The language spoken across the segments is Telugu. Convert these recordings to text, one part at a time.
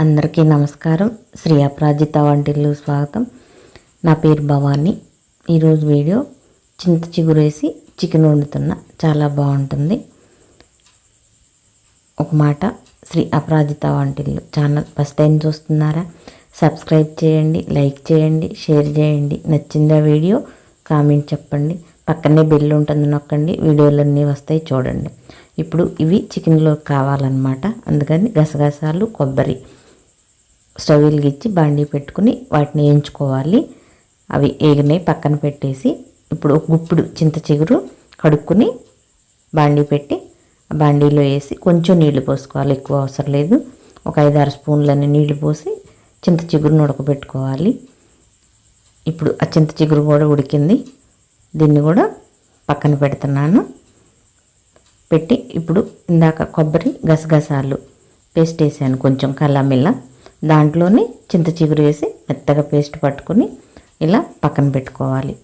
అందరికీ నమస్కారం. శ్రీ అపరాజిత వంటిల్లు స్వాగతం. నా పేరు భవానీ. ఈరోజు వీడియో చింత చిగురేసి చికెన్ వండుతున్న. చాలా బాగుంటుంది. ఒక మాట శ్రీ అపరాజిత వంటిల్లు ఛానల్ ఫస్ట్ టైం చూస్తున్నారా? సబ్స్క్రైబ్ చేయండి లైక్ చేయండి షేర్ చేయండి. నచ్చిందా వీడియో కామెంట్ చెప్పండి. పక్కనే బెల్ ఉంటుంది నొక్కండి. వీడియోలన్నీ వస్తాయి చూడండి. ఇప్పుడు ఇవి చికెన్లో కావాలన్నమాట. అందుకని గసగసాలు కొబ్బరి. స్టవ్ వెలిగించి బాండీ పెట్టుకుని వాటిని వేయించుకోవాలి అవి ఏగినాయి పక్కన పెట్టేసి ఇప్పుడు ఒక గుప్పుడు చింత చిగురు కడుక్కుని బాండీ పెట్టి ఆ బాండీలో వేసి కొంచెం నీళ్ళు పోసుకోవాలి. ఎక్కువ అవసరం లేదు. ఒక ఐదు ఆరు స్పూన్లని నీళ్ళు పోసి చింత చిగురును ఉడకబెట్టుకోవాలి ఇప్పుడు ఆ చింత చిగురు కూడా ఉడికింది. దీన్ని కూడా పక్కన పెడుతున్నాను. పెట్టి ఇప్పుడు ఇందాక కొబ్బరి గసగసాలు పేస్ట్ వేసాను కొంచెం కల్లామిల్లా. దాంట్లోనే చింత చిగురు వేసి మెత్తగా పేస్ట్ పట్టుకుని ఇలా పక్కన పెట్టుకోవాలి.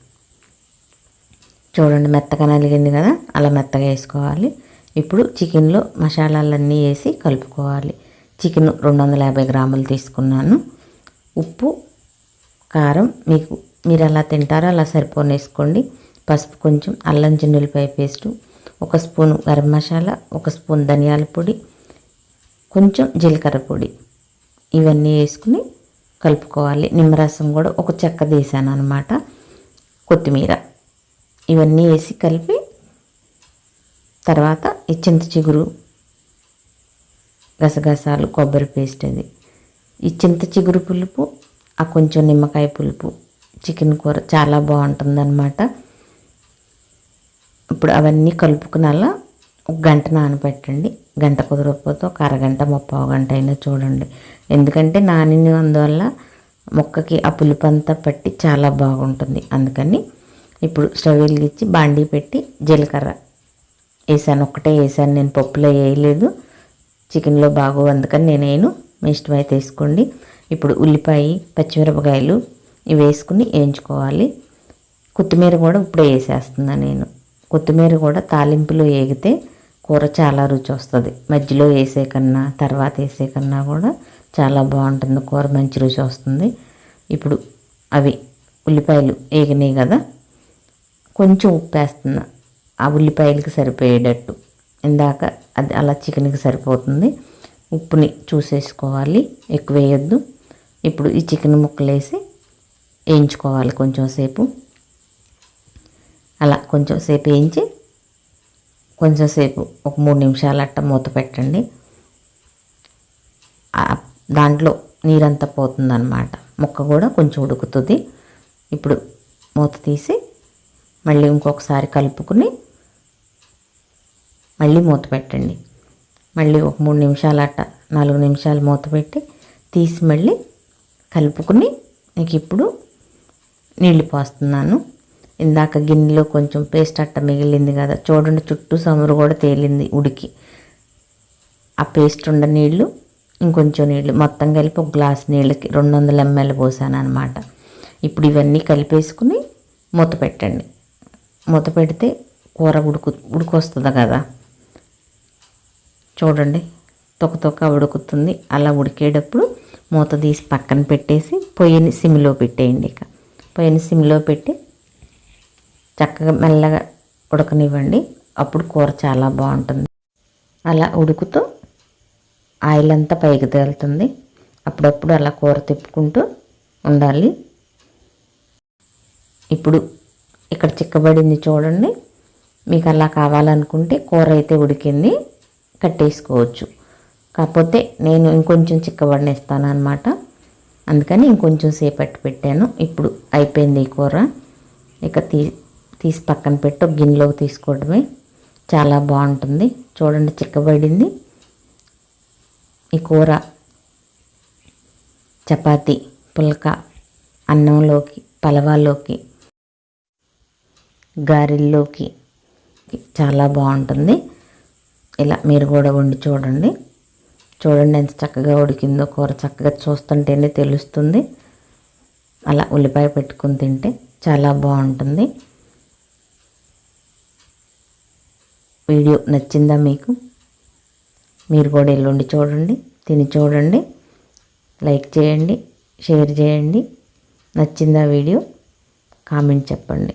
చూడండి మెత్తగా నలిగింది కదా అలా మెత్తగా వేసుకోవాలి. ఇప్పుడు చికెన్లో మసాలాలన్నీ వేసి కలుపుకోవాలి. చికెన్ రెండు వందల యాభై గ్రాములు తీసుకున్నాను. ఉప్పు కారం మీకు మీరు ఎలా తింటారో అలా సరిపోని వేసుకోండి. పసుపు కొంచెం అల్లం చిన్నులపాయ పేస్టు ఒక స్పూన్ గరం మసాలా ఒక స్పూన్ ధనియాల పొడి కొంచెం జీలకర్ర పొడి. ఇవన్నీ వేసుకుని కలుపుకోవాలి. నిమ్మరసం కూడా ఒక చెక్క తీసాను అనమాట కొత్తిమీర ఇవన్నీ వేసి కలిపి తర్వాత ఈ చింత చిగురు గసగసాలు కొబ్బరి పేస్ట్ అది. ఈ చింత చిగురు పులుపు ఆ కొంచెం నిమ్మకాయ పులుపు చికెన్ కూర చాలా బాగుంటుందన్నమాట. ఇప్పుడు అవన్నీ కలుపుకుని అలా గంట నానబెట్టండి. గంట కుదరకపోతే ఒక అరగంట ముప్పై గంట అయినా చూడండి. ఎందుకంటే నానిన అందువల్ల మొక్కకి ఆ పులుపు అంతా పట్టి చాలా బాగుంటుంది. అందుకని ఇప్పుడు స్టవ్ వెలిగించి బాండీ పెట్టి జీలకర్ర వేసాను. ఒక్కటే వేసాను. నేను పప్పులో వేయలేదు. చికెన్లో బాగు అందుకని నేను వేయను. మీ ఇష్టమైతే వేసుకోండి. ఇప్పుడు ఉల్లిపాయ పచ్చిమిరపకాయలు ఇవి వేసుకుని వేయించుకోవాలి. కొత్తిమీర కూడా ఇప్పుడే వేసేస్తున్నాను నేను. కొత్తిమీర కూడా తాలింపులో వేగితే కూర చాలా రుచి వస్తుంది మధ్యలో వేసే కన్నా తర్వాత వేసే కన్నా కూడా చాలా బాగుంటుంది. కూర మంచి రుచి వస్తుంది ఇప్పుడు అవి ఉల్లిపాయలు వేగినాయి కదా కొంచెం ఉప్పు వేస్తున్నా ఆ ఉల్లిపాయలకి సరిపోయేటట్టు. ఇందాక అది అలా చికెన్కి సరిపోతుంది. ఉప్పుని చూసేసుకోవాలి. ఎక్కువ వేయొద్దు. ఇప్పుడు ఈ చికెన్ ముక్కలు వేసి వేయించుకోవాలి కొంచెం సేపు. అలా కొంచెం సేపు వేయించి కొంచెంసేపు ఒక మూడు నిమిషాలు అట్ట మూత పెట్టండి. దాంట్లో నీరంతా పోతుందన్నమాట. ముక్క కూడా కొంచెం ఉడుకుతుంది. ఇప్పుడు మూత తీసి మళ్ళీ ఇంకొకసారి కలుపుకుని మళ్ళీ మూత పెట్టండి. మళ్ళీ ఒక మూడు నిమిషాలు అట్ట నాలుగు నిమిషాలు మూత పెట్టి తీసి మళ్ళీ కలుపుకుని నీకు ఇప్పుడు నీళ్ళు పోస్తున్నాను. ఇందాక గిన్నెలో కొంచెం పేస్ట్ అట్ట మిగిలింది కదా. చూడండి చుట్టూ సమురు కూడా తేలింది ఉడికి. ఆ పేస్ట్ ఉండ నీళ్ళు ఇంకొంచెం నీళ్ళు. మొత్తం కలిపి ఒక గ్లాస్ నీళ్ళకి రెండు వందల ఎంఎల్ పోసాను అనమాట ఇప్పుడు ఇవన్నీ కలిపేసుకుని మూత పెట్టండి. మూత పెడితే కూర ఉడుకు ఉడికొస్తుంది కదా. చూడండి తొక్క తొక్క ఉడుకుతుంది. అలా ఉడికేటప్పుడు మూత తీసి పక్కన పెట్టేసి పొయ్యిని సిమ్లో పెట్టేయండి ఇక. పొయ్యిని సిమ్లో పెట్టి చక్కగా మెల్లగా ఉడకనివ్వండి. అప్పుడు కూర చాలా బాగుంటుంది. అలా ఉడుకుతూ ఆయిల్ అంతా పైకి తేలుతుంది. అప్పుడప్పుడు అలా కూర తిప్పుకుంటూ ఉండాలి. ఇప్పుడు ఇక్కడ చిక్కబడింది చూడండి. మీకు అలా కావాలనుకుంటే కూర అయితే ఉడికింది. కట్టేసుకోవచ్చు. కాకపోతే నేను ఇంకొంచెం చిక్కబడినేస్తాను అనమాట అందుకని ఇంకొంచెం సేపట్టు పెట్టాను. ఇప్పుడు అయిపోయింది ఈ కూర. ఇక తీ తీసి పక్కన పెట్టి ఒక గిన్నెలోకి తీసుకోవడమే చాలా బాగుంటుంది. చూడండి చిక్కబడింది ఈ కూర చపాతి పుల్క అన్నంలోకి పలవాలోకి గారెల్లోకి చాలా బాగుంటుంది. ఇలా మీరు కూడా వండి చూడండి. చూడండి ఎంత చక్కగా ఉడికిందో కూర చక్కగా చూస్తుంటేనే తెలుస్తుంది. అలా ఉల్లిపాయ పెట్టుకుని తింటే చాలా బాగుంటుంది. వీడియో నచ్చిందా మీకు? మీరు కూడా ఎల్లుండి చూడండి తిని చూడండి లైక్ చేయండి షేర్ చేయండి. నచ్చిందా వీడియో? కామెంట్ చెప్పండి.